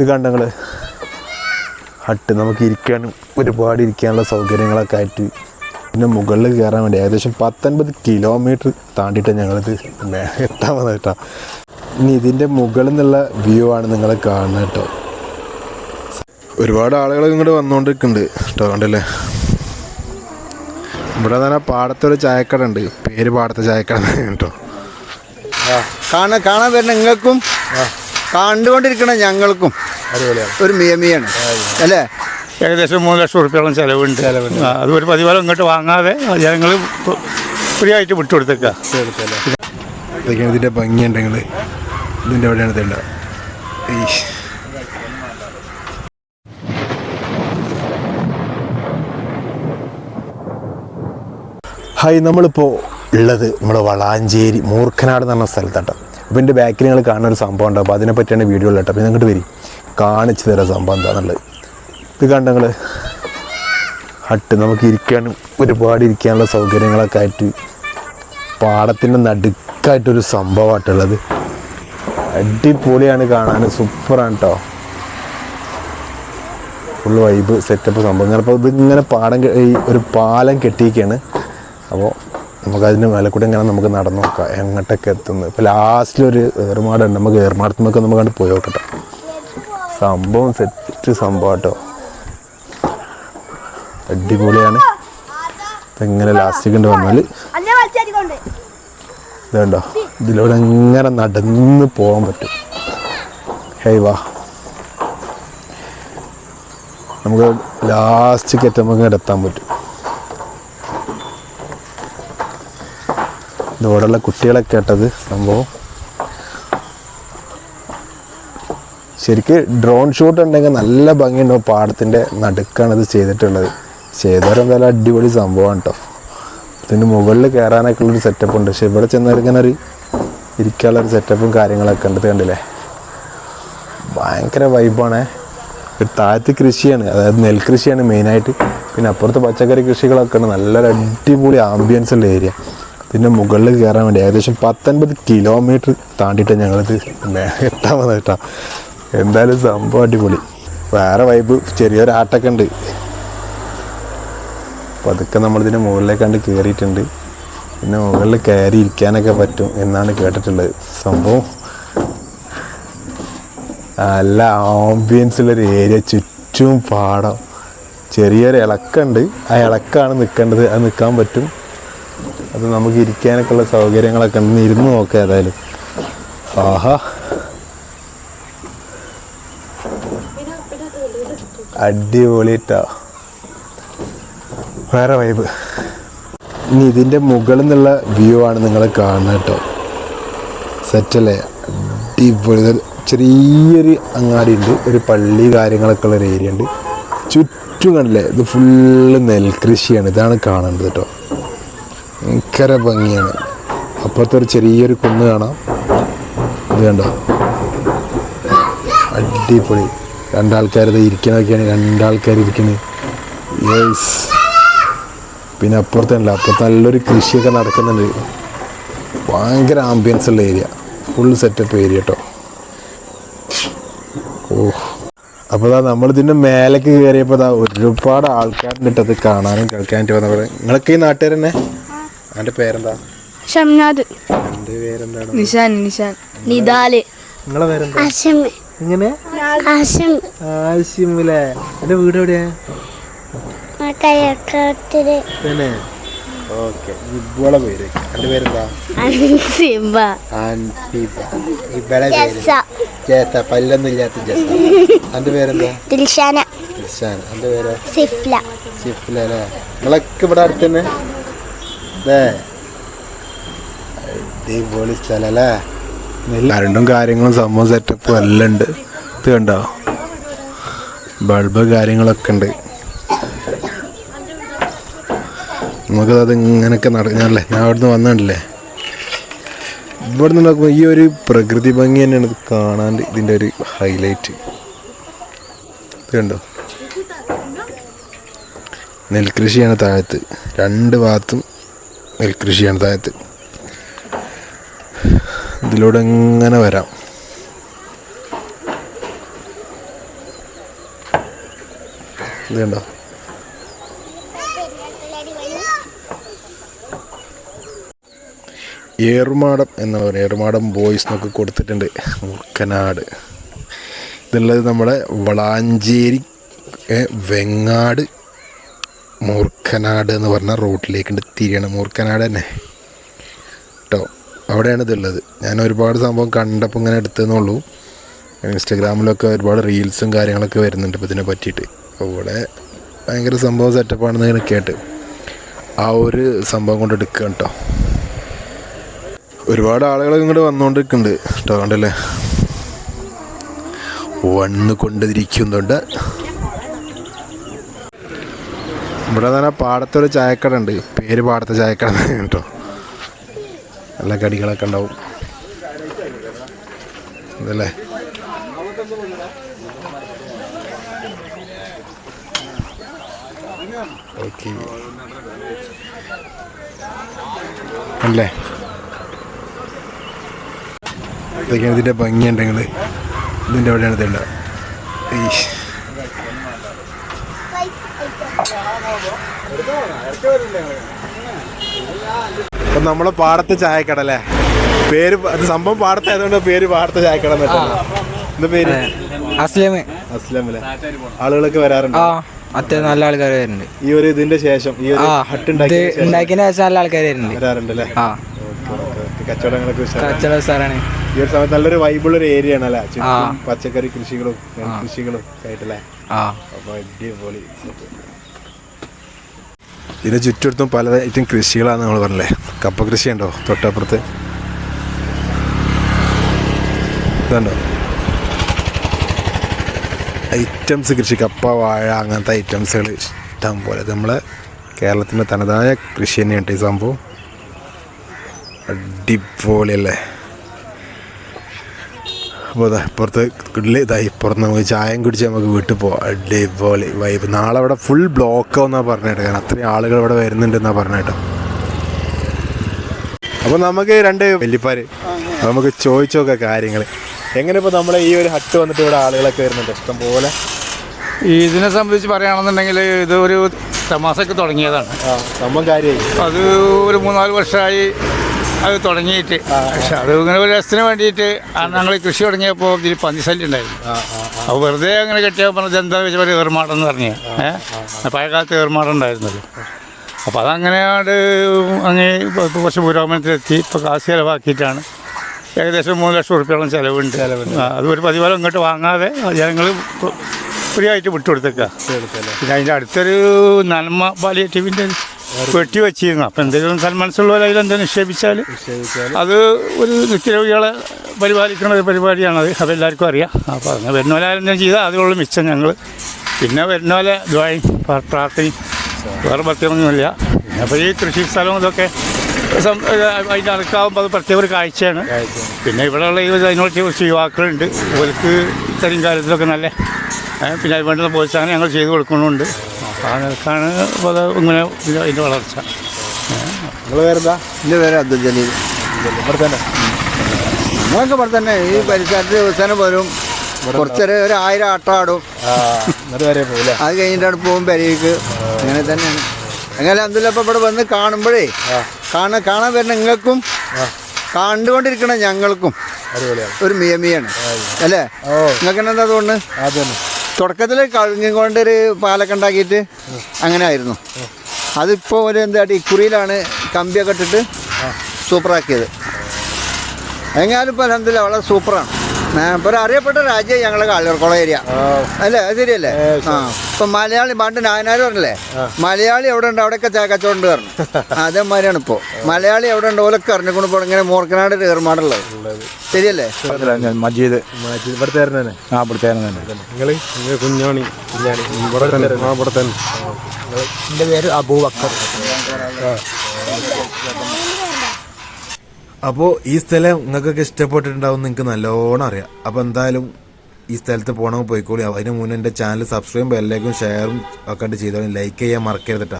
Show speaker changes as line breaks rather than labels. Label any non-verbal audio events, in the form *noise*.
ഇത് കണ്ടങ്ങൾ ഹട്ട് നമുക്ക് ഇരിക്കാനും ഒരുപാട് ഇരിക്കാനുള്ള സൗകര്യങ്ങളൊക്കെ ആയിട്ട് പിന്നെ മുകളിൽ കയറാൻ വേണ്ടി ഏകദേശം പത്തൊൻപത് കിലോമീറ്റർ താണ്ടിയിട്ട് ഞങ്ങളിത് എത്താൻ വന്നത് കേട്ടോ. ഇനി ഇതിന്റെ മുകളിൽ നിന്നുള്ള വ്യൂ ആണ് നിങ്ങൾ കാണുന്നത് കേട്ടോ. ഒരുപാട് ആളുകൾ ഇങ്ങോട്ട് വന്നുകൊണ്ടിരിക്കുന്നുണ്ട് കേട്ടോ കണ്ടല്ലേ? ഇവിടെ തന്നെ പാടത്തൊരു ചായക്കട ഉണ്ട്. പേര് പാടത്തെ ചായക്കട കേട്ടോ.
കാണാൻ കാണാൻ വരുന്ന നിങ്ങൾക്കും കണ്ടുകൊണ്ടിരിക്കണ ഞങ്ങൾക്കും ഒരു മിയമിയാണ്. അല്ലേ?
ഏകദേശം മൂന്ന് ലക്ഷം റുപ്യോളം ചിലവുണ്ട്. ആ, അത് ഒരു പതിവാലം ഇങ്ങോട്ട് വാങ്ങാതെ ജനങ്ങൾ ഫ്രീ ആയിട്ട് വിട്ടുകൊടുത്തേക്കാം.
ഇതിന്റെ ഭംഗിയുണ്ടെങ്കിൽ ഇതിന്റെ എവിടെയാണ് തേണ്ടത് ഹായ് നമ്മളിപ്പോൾ ഉള്ളത് നമ്മുടെ വളാഞ്ചേരി മൂർഖനാട് എന്ന് പറഞ്ഞ സ്ഥലത്താട്ടോ. അപ്പോൾ എന്റെ ബാക്കിൽ നിങ്ങൾ കാണുന്ന ഒരു സംഭവം ഉണ്ട്. അപ്പോൾ അതിനെ പറ്റിയാണ് വീഡിയോ ഉള്ളത് അപ്പോൾ ഇങ്ങോട്ട് വരി. കാണിച്ചു തരാം സംഭവം എന്താണെന്നുള്ളത് ഇത് കണ്ടങ്ങൾ ഹട്ട്. നമുക്ക് ഇരിക്കാനും ഒരുപാട് ഇരിക്കാനുള്ള സൗകര്യങ്ങളൊക്കെ ആയിട്ട് പാടത്തിന്റെ നടുക്കായിട്ടൊരു സംഭവമായിട്ടുള്ളത് അടിപൊളിയാണ് കാണാൻ. സൂപ്പറാണ് കേട്ടോ ഫുൾ വൈബ് സെറ്റപ്പ് സംഭവം. ഇങ്ങനെ അപ്പോൾ ഇതിങ്ങനെ പാടം ഈ ഒരു പാലം കെട്ടിയിരിക്കുകയാണ് അപ്പോൾ നമുക്കതിന് മേലെ കൂടെ ഇങ്ങനെ നമുക്ക് നടന്നു നോക്കാം. എങ്ങോട്ടൊക്കെ എത്തുന്നത് ഇപ്പോൾ ലാസ്റ്റിലൊരു ഏർമാടുണ്ട് നമുക്ക് ഏർമാടത്തുനിന്നൊക്കെ നമുക്ക് കണ്ട് പോയി നോക്കട്ടെ. സംഭവം സെറ്റ് സംഭവം കേട്ടോ അടിപൊളിയാണ്. ഇപ്പം ഇങ്ങനെ ലാസ്റ്റിൽ കണ്ട് വന്നാൽ ഇതുണ്ടോ? ഇതിലൂടെ എങ്ങനെ നടന്ന് പോകാൻ പറ്റും. ഹേയ് വാ. നമുക്ക് ലാസ്റ്റ് കയറ്റം ഇങ്ങോട്ട് എത്താൻ പറ്റും. ഇതോടെയുള്ള കുട്ടികളെ കേട്ടത് സംഭവം. ശരിക്ക് ഡ്രോൺ ഷൂട്ട് ഉണ്ടെങ്കിൽ നല്ല ഭംഗിയുണ്ടാവും പാടത്തിന്റെ നടുക്കാണ് ഇത് ചെയ്തിട്ടുള്ളത്. ചെയ്തവരെന്തായാലും അടിപൊളി സംഭവമാണ് കേട്ടോ. ഇതിന് മുകളിൽ കയറാനൊക്കെ ഉള്ളൊരു സെറ്റപ്പ് ഉണ്ട്. പക്ഷെ ഇവിടെ ചെന്നാൽ ഇങ്ങനെ ഒരു ഇരിക്കാനുള്ള ഒരു സെറ്റപ്പും കാര്യങ്ങളൊക്കെ ഉണ്ട്. കണ്ടില്ലേ? ഭയങ്കര വൈബാണ് ഒരു താഴത്ത് കൃഷിയാണ്. അതായത് നെൽകൃഷിയാണ് മെയിനായിട്ട് പിന്നെ അപ്പുറത്ത് പച്ചക്കറി കൃഷികളൊക്കെ ഉണ്ട്. നല്ലൊരു അടിപൊളി ആംബിയൻസ് ഉള്ള ഏരിയ പിന്നെ മുകളിൽ കയറാൻ വേണ്ടി ഏകദേശം പത്തൊൻപത് കിലോമീറ്റർ താണ്ടിയിട്ട് ഞങ്ങളിത് എത്താൻ വന്നത് കേട്ടോ എന്തായാലും സംഭവം അടിപൊളി. വേറെ വൈബ് ചെറിയൊരു ആട്ടൊക്കെ ഉണ്ട് അപ്പോൾ അതൊക്കെ നമ്മളിതിന് മുകളിലേക്ക് കണ്ട് കയറിയിട്ടുണ്ട് പിന്നെ മുകളിൽ കയറി ഇരിക്കാനൊക്കെ പറ്റും എന്നാണ് കേട്ടിട്ടുള്ളത്. സംഭവം നല്ല ആംബിയൻസ് ഉള്ളൊരു ഏരിയ ചുറ്റും പാടം. ചെറിയൊരു ഇളക്കമുണ്ട് ആ ഇളക്കാണ് നിൽക്കേണ്ടത് അത് നിൽക്കാൻ പറ്റും. അത് നമുക്ക് ഇരിക്കാനൊക്കെ ഉള്ള സൗകര്യങ്ങളൊക്കെ ഉണ്ട്. ഇന്ന് ഇരുന്ന് നോക്കാം ഏതായാലും. ആഹാ. അടിപൊളിട്ടാ വേറെ വൈബ് ഇനി ഇതിന്റെ മുകളിൽ നിന്നുള്ള വ്യൂ ആണ് നിങ്ങൾ കാണുന്നത് കേട്ടോ സെറ്റല്ലേ അടിപൊളി. ചെറിയൊരു അങ്ങാടി ഉണ്ട്. ഒരു പള്ളി കാര്യങ്ങളൊക്കെ ഉള്ള ഒരു ഏരിയ ഉണ്ട്. ചുറ്റും കണ്ടില്ലേ? ഇത് ഫുള്ള് നെൽകൃഷിയാണ്. ഇതാണ് കാണേണ്ടത് കേട്ടോ ഭയങ്കര ഭംഗിയാണ്. അപ്പുറത്തെ ഒരു ചെറിയൊരു കുന്ന് കാണാം. ഇത് കണ്ടോ? അടിപൊളി. രണ്ടാൾക്കാർ ഇത് ഇരിക്കണതൊക്കെയാണ് രണ്ടാൾക്കാർ ഇരിക്കുന്നത് യേസ് പിന്നെ അപ്പുറത്തുണ്ട് അപ്പുറത്ത് നല്ലൊരു കൃഷിയൊക്കെ നടക്കുന്നുണ്ട്. ഭയങ്കര ആംബിയൻസ് ഉള്ള ഏരിയ ഫുൾ സെറ്റപ്പ് ഏരിയ കേട്ടോ ഓഹ്. അപ്പോൾ നമ്മൾ നമ്മളിതിന്റെ മേലേക്ക് കയറിയപ്പോൾ അതാ ഒരുപാട് ആൾക്കാരുണ്ട് അത് കാണാനും കേൾക്കാനായിട്ട് വന്നപ്പോൾ നിങ്ങളൊക്കെ ഈ നാട്ടുകാർ തന്നെ എന്റെ പേരെന്താ?
ഷംനാദ്.
എന്റെ പേരെന്താണ്?
നിഷാൻ നിഷാൻ. നിദാൽ.
നിങ്ങളെ പേരെന്താ?
ആശം
ഇങ്ങനെ?
ആശം
ആവശ്യമില്ലേ എന്റെ വീട് എവിടെയാ?
കയക്കത്തിൽ
തന്നെ. ഓക്കെ. ഇവളെ പേര്. എന്റെ പേരെന്താ? ഇവളെ പേര്. പേരെന്താ?
ദിൽഷാന.
ഇർഷാൻ എന്റെ പേര്?
സിഫ്ല.
സിഫില അല്ലേ നിങ്ങളൊക്കെ ഇവിടെ അടുത്ത് തന്നെ? അല്ലേ അടിപൊളി കാര്യങ്ങളും സംഭവം സെറ്റപ്പും എല്ലാം ഉണ്ട്. ഇത് കണ്ടോ? ബൾബ് കാര്യങ്ങളൊക്കെ ഉണ്ട്. നമുക്കത് ഇങ്ങനെയൊക്കെ നടക്കാനല്ലേ ഞാൻ അവിടുന്ന് വന്നിട്ടില്ലേ ഇവിടെ നോക്കുമ്പോൾ ഈ ഒരു പ്രകൃതി ഭംഗി തന്നെയാണ് ഇത് കാണാൻ ഇതിന്റെ ഒരു ഹൈലൈറ്റ് ഇത് കണ്ടോ? നെൽകൃഷിയാണ് താഴത്ത്. രണ്ട് ഭാഗത്തും നെൽകൃഷിയാണ് താഴത്ത് ഇതിലൂടെ എങ്ങനെ വരാം ഇതുണ്ടോ ഏറുമാടം എന്ന് പറയുന്നത്. ഏറുമാടം ബോയ്സ് എന്നൊക്കെ കൊടുത്തിട്ടുണ്ട്. മുക്കനാട് ഇതുള്ളത് നമ്മുടെ വളാഞ്ചേരി വെങ്ങാട് മൂർഖനാട് എന്ന് പറഞ്ഞ റോട്ടിലേക്ക് തിരിയണം. മൂർഖനാട് തന്നെ കേട്ടോ അവിടെയാണ് ഇതുള്ളത്. ഞാൻ ഒരുപാട് സംഭവം കണ്ടപ്പോൾ ഇങ്ങനെ എടുത്തതെന്നുള്ളൂ ഇൻസ്റ്റഗ്രാമിലൊക്കെ ഒരുപാട് റീൽസും കാര്യങ്ങളൊക്കെ വരുന്നുണ്ട് ഇപ്പോൾ ഇതിനെ പറ്റിയിട്ട്. ഇവിടെ ഭയങ്കര സംഭവം സെറ്റപ്പാണെന്ന് ഇങ്ങനെ കേട്ട്. ആ ഒരു സംഭവം കൊണ്ട് എടുക്കുക കേട്ടോ ഒരുപാട് ആളുകൾ ഇങ്ങോട്ട് വന്നുകൊണ്ടിരിക്കുന്നുണ്ട് കേട്ടോ കണ്ടല്ലേ? വന്ന് കൊണ്ടിരിക്കുന്നുണ്ട് ഇവിടെ തന്നെ പാടത്തൊരു ചായക്കട ഉണ്ട്. പേര് പാടത്തെ ചായക്കട കേട്ടോ നല്ല കടികളൊക്കെ ഉണ്ടാവും. ഇതല്ലേ? ഓക്കെ. അല്ലേ? ഇതൊക്കെയാണ് ഇതിന്റെ ഭംഗിയുണ്ടെങ്കിൽ ഇതിന്റെ അവിടെയാണ് ഇതുണ്ട് ഈശ്. അപ്പം നമ്മളെ പാടത്തെ ചായക്കട അല്ലേ? പേര് അത് സംഭവം പാടത്തായതുകൊണ്ട് പേര് പാടത്തെ ചായക്കട എന്താ പേര്? അസ്ലാം അല്ലേ ആളുകളൊക്കെ വരാറുണ്ട്?
അത്യാവശ്യം നല്ല ആൾക്കാർ വരുന്നുണ്ട്.
ഈ ഒരു ഇതിന്റെ ശേഷം ഈ ഒരു ഹട്ട്
ഉണ്ടാക്കിയതിന് ശേഷം നല്ല ആൾക്കാർ വരുന്നുണ്ട്.
വരാറുണ്ട് അല്ലേ
ആ.
കച്ചവടങ്ങളൊക്കെ ഉഷാറാണ്.
കച്ചവട സാറാണ്
ഈ ഒരു സമയത്ത് നല്ലൊരു വൈബിൾ ഒരു ഏരിയ ആണ് അല്ലേ? പച്ചക്കറി കൃഷികളും കൃഷികളും ആയിട്ടല്ലേ? അപ്പൊ അടിപൊളി. ഇതിന് പല ഐറ്റം കൃഷികളാണ് നമ്മൾ പറഞ്ഞല്ലേ? കപ്പ കൃഷി ഉണ്ടോ തൊട്ടപ്പുറത്ത്? ഇതുണ്ടോ? ഐറ്റംസ് കൃഷി കപ്പ വാഴ അങ്ങനത്തെ ഐറ്റംസുകൾ ഇഷ്ടം പോലെ. നമ്മളെ കേരളത്തിന്റെ തനതായ കൃഷി തന്നെയാണ് ഈ സംഭവം. അടിപൊളിയല്ലേ? അപ്പോൾ പുറത്ത് ഇതായി പുറത്ത് നമുക്ക് ചായം കുടിച്ച് നമുക്ക് വീട്ടിൽ പോകാം അടിപൊളി വൈബ് നാളെ അവിടെ ഫുൾ ബ്ലോക്ക് എന്നാണ് പറഞ്ഞിട്ട് കാരണം അത്രയും ആളുകൾ ഇവിടെ വരുന്നുണ്ടെന്നാ പറഞ്ഞിട്ട് അപ്പോൾ നമുക്ക് രണ്ട് വല്യപ്പാര് നമുക്ക് ചോദിച്ചു നോക്കാം കാര്യങ്ങൾ എങ്ങനെ ഇപ്പോൾ നമ്മളെ ഈ ഒരു ഹട്ട് വന്നിട്ട് ഇവിടെ ആളുകളൊക്കെ വരുന്നുണ്ട്? ഇഷ്ടം പോലെ
ഇതിനെ സംബന്ധിച്ച് പറയുകയാണെന്നുണ്ടെങ്കിൽ ഇത് ഒരു തമാസക്ക് തുടങ്ങിയതാണ്.
സംഭവം കാര്യമായി.
അത് ഒരു മൂന്നാൽ വർഷമായി അത് തുടങ്ങിയിട്ട്. പക്ഷെ അത് ഇങ്ങനെ ഒരു രസത്തിന് വേണ്ടിയിട്ട് ഞങ്ങൾ കൃഷി തുടങ്ങിയപ്പോൾ ഇതിൽ പന്നിശല്യം ഉണ്ടായിരുന്നു. അപ്പോൾ വെറുതെ അങ്ങനെ കെട്ടിയാൽ പറഞ്ഞത് എന്താ വെച്ചാൽ ഒരു ഏർമാടെന്ന് പറഞ്ഞു. ഏഹ് പഴയകാലത്ത് ഏർമാടം ഉണ്ടായിരുന്നല്ലോ അപ്പോൾ അതങ്ങനെയാണ്ട് അങ്ങനെ കുറച്ച് പുരോഗമനത്തിലെത്തി ഇപ്പോൾ കാശ് ചിലവാക്കിയിട്ടാണ്. ഏകദേശം മൂന്ന് ലക്ഷം റുപ്യോളം ചിലവുണ്ട്. അത് ഒരു പതിവാലം ഇങ്ങോട്ട് വാങ്ങാതെ ജനങ്ങൾ ഫ്രീ ആയിട്ട് വിട്ടുകൊടുത്തേക്കാം. പിന്നെ അതിന്റെ അടുത്തൊരു നന്മ പാലിയേറ്റീവിന്റെ വെട്ടി വെച്ചിരുന്നു അപ്പം എന്തെങ്കിലും സന്മനസ്സുള്ള പോലെ എന്തെങ്കിലും നിക്ഷേപിച്ചാൽ അത് ഒരു നിത്യരോഗികളെ പരിപാലിക്കുന്ന ഒരു പരിപാടിയാണത്. അതെല്ലാവർക്കും അറിയാം. അപ്പോൾ അങ്ങനെ വരുന്ന പോലെ എന്തെങ്കിലും ചെയ്താൽ അതിലുള്ള മിച്ചം ഞങ്ങൾ പിന്നെ വരുന്ന പോലെ ദ്വായും പ്രാർത്ഥനയും വേറെ പ്രത്യേകമൊന്നുമില്ല. പിന്നെ അപ്പോൾ ഈ കൃഷി സ്ഥലവും ഇതൊക്കെ അതിന്റെ അടുക്കാവുമ്പോൾ അത് പ്രത്യേക ഒരു കാഴ്ചയാണ്. പിന്നെ ഇവിടെയുള്ള ഈ അതിനോട് കുറച്ച് യുവാക്കളുണ്ട്. അവർക്ക് ഇത്തരം കാര്യത്തിലൊക്കെ നല്ല പിന്നെ അതിന് വേണ്ടുന്ന പ്രോത്സാഹനം ഞങ്ങൾ ചെയ്തു കൊടുക്കുന്നുണ്ട്. ആ നിലക്കാണ് ഇങ്ങനെ ഇതിന്റെ വളർച്ച.
എന്റെ പേര് അബ്ദുൽ ജലീൽ.
ഇവിടെ തന്നെ?
നമ്മളൊക്കെ ഇവിടെ തന്നെ. ഈ പരിസരത്ത് ദിവസേന വരും കുറച്ചൊരു ഒരു ആയിരം
ആട്ടാടും
അത് കഴിഞ്ഞിട്ടാണ് പോകും പെരയ്ക്ക് അങ്ങനെ തന്നെയാണ്. അങ്ങനെ ഇപ്പം ഇവിടെ വന്ന് കാണുമ്പോഴേ കാണാൻ കാണാൻ വരുന്ന നിങ്ങൾക്കും കണ്ടുകൊണ്ടിരിക്കണം ഞങ്ങൾക്കും ഒരു മിയമിയാണ്. അല്ലേ. നിങ്ങൾക്ക് എന്താ തോന്നുന്നു? തുടക്കത്തിൽ കൊണ്ടൊരു പാലൊക്കെ ഉണ്ടാക്കിയിട്ട് അങ്ങനെ ആയിരുന്നു. അതിപ്പോൾ ഒരു എന്താ ഇക്കുറിയിലാണ് കമ്പിയൊക്കെ ഇട്ടിട്ട് സൂപ്പറാക്കിയത്. എങ്ങാലും ഇപ്പോൾ അലഹമില്ല വളരെ സൂപ്പറാണ്. ഇപ്പോൾ അറിയപ്പെട്ട രാജ്യം ഞങ്ങളെ കാളിയർക്കുളം ഏരിയ. അല്ലേ? അത് ശരിയല്ലേ? ആ. ഇപ്പൊ മലയാളി പണ്ട് നായനാർ പറഞ്ഞല്ലേ? മലയാളി എവിടെ ഉണ്ട്? അവിടെയൊക്കെ ഒക്കെ ഉണ്ട് പറഞ്ഞു. *laughs* അതേമാതിരിയാണ് ഇപ്പോ. മലയാളി എവിടെ ഉണ്ട്? ഓലൊക്കെ അറിഞ്ഞുകൊണ്ട് ഇപ്പോൾ ഇങ്ങനെ മൂർക്കനാട് കയറുമാടുള്ളത് ശരിയല്ലേ?
മജീദ്. ആ ഇവിടുത്തെ
നിങ്ങൾ കുഞ്ഞാണി. കുഞ്ഞാണി.
എന്റെ പേര് അബൂബക്കർ.
അപ്പോൾ ഈ സ്ഥലം നിങ്ങൾക്കൊക്കെ ഇഷ്ടപ്പെട്ടിട്ടുണ്ടാവും നിങ്ങൾക്ക് നല്ലോണം അറിയാം. അപ്പോൾ എന്തായാലും ഈ സ്ഥലത്ത് പോകണമെങ്കിൽ പോയിക്കോളി. അതിന് മുന്നേ എന്റെ ചാനൽ സബ്സ്ക്രൈബ് ബെല്ലേക്കും ഷെയറും ഒക്കെ ചെയ്തോളി ലൈക്ക് ചെയ്യാൻ മറക്കരുത്.